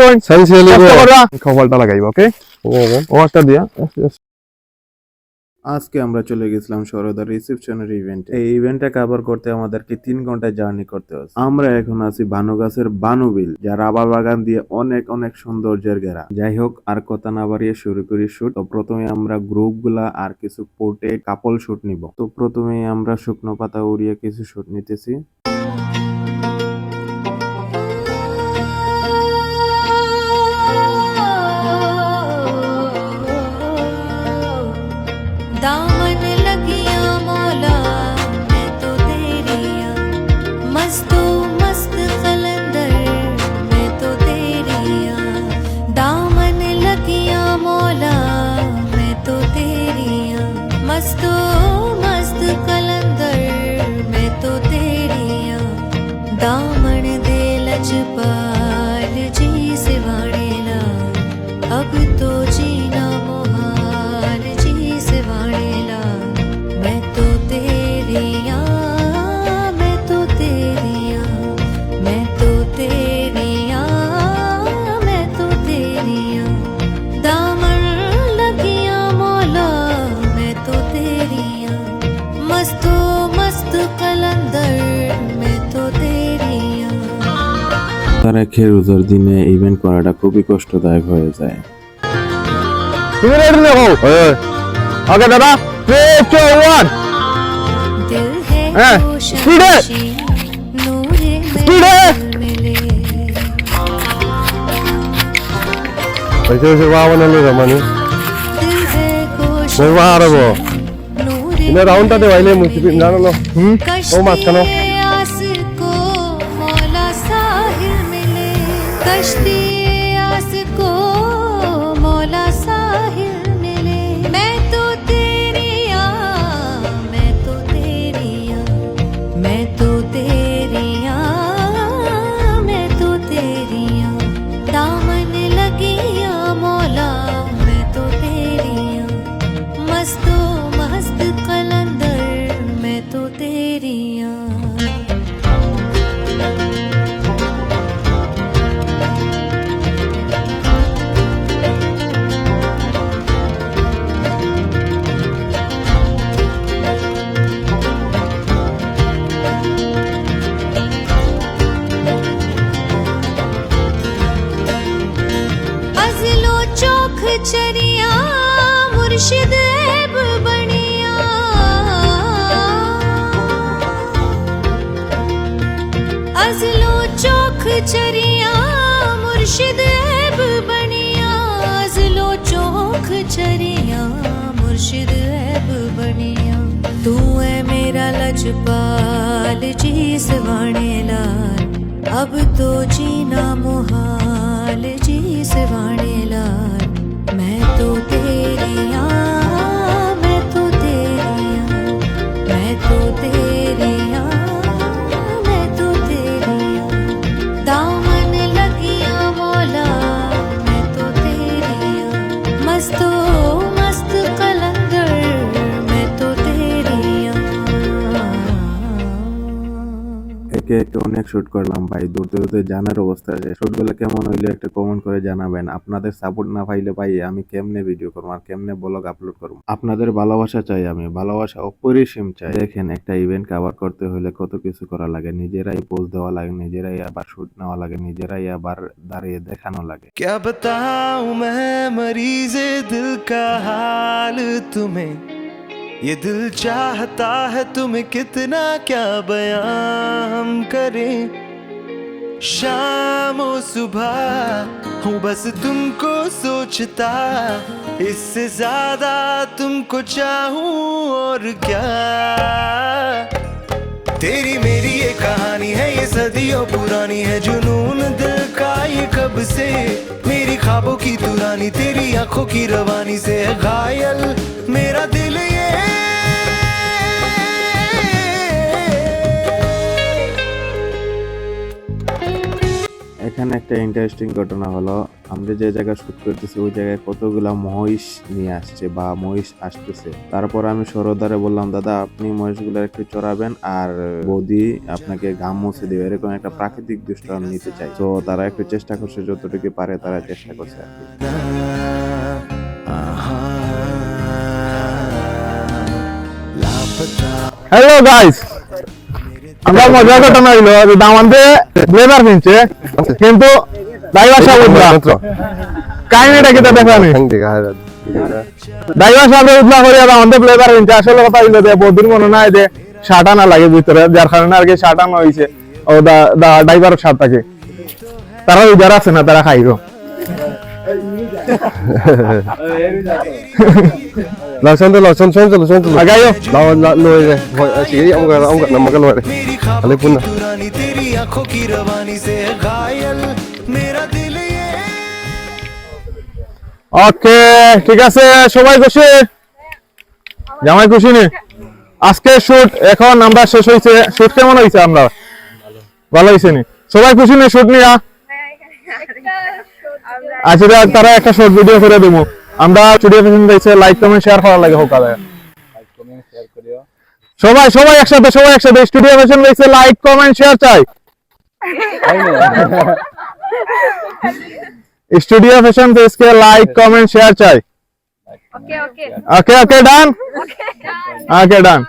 bro. করবা? ওকে ও একটা দিয়া আজকে আমরা চলে গেছিলাম সরদার রিসেপশনের ইভেন্ট। এই ইভেন্টটা কভার করতে আমাদেরকে তিন ঘণ্টা জার্নি করতে হচ্ছে। আমরা এখন আছি বানুগাছের বানুবিল যা রাবার বাগান দিয়ে অনেক অনেক সৌন্দর্যের ঘেরা। যাই হোক আর কথা না বাড়িয়ে শুরু করি শুট তো প্রথমে আমরা গ্রুপগুলা আর কিছু পোর্টে কাপল শুট নিব। তো প্রথমে আমরা শুকনো পাতা উড়িয়ে কিছু শুট নিতেছি। दामन लगिया मौला রোজা রেখে রোজার দিনে ইভেন্ট করাটা খুবই কষ্টদায়ক হয়ে যায়। তুমি দাদা থ্রি টু ওয়ান? হ্যাঁ স্পিডে! স্পিডে! হয়েছে হয়েছে বাবা ও মাঝখানে। तो तेरिया अजलो चौख चरिया मुर्शिद ਚਰੀਆਂ, ਮੁਰਸ਼ਿਦ ਐਬ ਬਣੀਆਂ। ਜ਼ਲੋ ਚੌਂਖ ਚਰੀਆਂ, ਮੁਰਸ਼ਿਦ ਐਬ ਬਣੀਆਂ। ਤੂੰ ਐ ਮੇਰਾ ਲਜਪਾਲ ਜੀ ਸਵਾਣੇ ਲਾਲ। ਅਬ ਤੋ ਜੀ একে একে অনেক শুট করলাম ভাই দূরতে দূরতে জানার অবস্থা আছে শুট গুলো কেমন হইলে একটা কমেন্ট করে জানাবেন আপনাদের সাপোর্ট না পাইলে ভাই আমি কেমনে ভিডিও করবো আর কেমনে ব্লগ আপলোড করবো আপনাদের ভালোবাসা চাই আমি ভালোবাসা অপরিসীম চাই দেখেন একটা ইভেন্ট কভার করতে হলে কত কিছু করা লাগে নিজেরাই পোজ দেওয়া লাগে নিজেরাই আবার শুট নেওয়া লাগে নিজেরাই আবার দাঁড়িয়ে দেখানো লাগে क्या बताऊं मैं मरीजे दिल का हाल तुम्हें ये दिल चाहता है तुम्हें कितना क्या बयां हम करें। शाम और सुबह, हूँ बस तुमको सोचता। इससे ज़्यादा तुमको चाहूँ और क्या। तेरी मेरी ये कहानी है, ये सदियों पुरानी है। जुनून दिल का ये कब से? मेरी ख्वाबों की तुरानी तेरी आँखों की रवानी से है। घायल मेरा दिल একটা ইন্টারেস্টিং ঘটনা হলো আমরা যে জায়গায় শুট করতেছি ওই জায়গায় কতগুলা মহিষ নিয়ে আসছে বা মহিষ আসতেছে। তারপর আমি সরদারে বললাম দাদা আপনি মহিষগুলো একটু চড়াবেন আর বৌদি আপনাকে ঘাম মুছে দেবে। এরকম একটা প্রাকৃতিক দৃষ্টি আমি নিতে চাই। তো তারা একটু চেষ্টা করছে যতটুকু পারে তারা চেষ্টা করছে হ্যালো গাইস আমরা মজা ঘটনা হইল যে দামান্তে ব্লেজার কিনছে কিন্তু ড্রাইভার সাহেব উঠলা কাহিনীটা কিতা দেখা নেই খাং ড্রাইভার সাহেব উঠলা করিয়া দামান্তে ব্লেজার কিনছে। আসলে কথা হইল যে বৌদির মনে নাই যে শার্টা না লাগে ভিতরে যার কারণে আর কি শার্টা না হয়েছে ও ড্রাইভার শার্ট থাকে তারা উজার আছে না তারা খাইব। ꯂꯥꯛꯁꯟꯗ ꯂꯥꯛꯁꯟ ꯁꯣꯏꯅ ꯆꯠꯂꯣ ꯁꯣꯏꯅ ꯆꯠꯂꯣ ꯑꯒꯥꯏꯌꯣ ꯂꯥꯛꯑꯣ ꯂꯥꯛ ꯂꯣꯏꯔꯦ ꯍꯣꯏ ꯑꯁꯤꯒꯤ ꯑꯃꯨꯛꯀ ꯑꯃꯨꯛꯀ ꯅꯝꯃꯒ ꯂꯣꯏꯔꯦ ꯑꯗꯩ ꯄꯨꯟꯅ ওকে ঠিক আছে সবাই খুশি? জামাই খুশি নি? আজকে শুট এখন আমরা শেষ হয়েছে শুট কেমন হয়েছে আমরা? ভালো হয়েছে নি? সবাই খুশি নি শুট নিয়া? আচ্ছা তারা একটা শর্ট ভিডিও করে দেবো। আমরা স্টুডিও ফ্যাশন দেখছে লাইক কমেন্ট শেয়ার করার লাগে হোক আদায়। সবাই সবাই একসাথে সবাই একসাথে স্টুডিও ফ্যাশন দেখছে লাইক কমেন্ট শেয়ার চাই। স্টুডিও ফ্যাশন দেখছে লাইক কমেন্ট শেয়ার চাই। ওকে. ওকে ওকে ডান ওকে ডান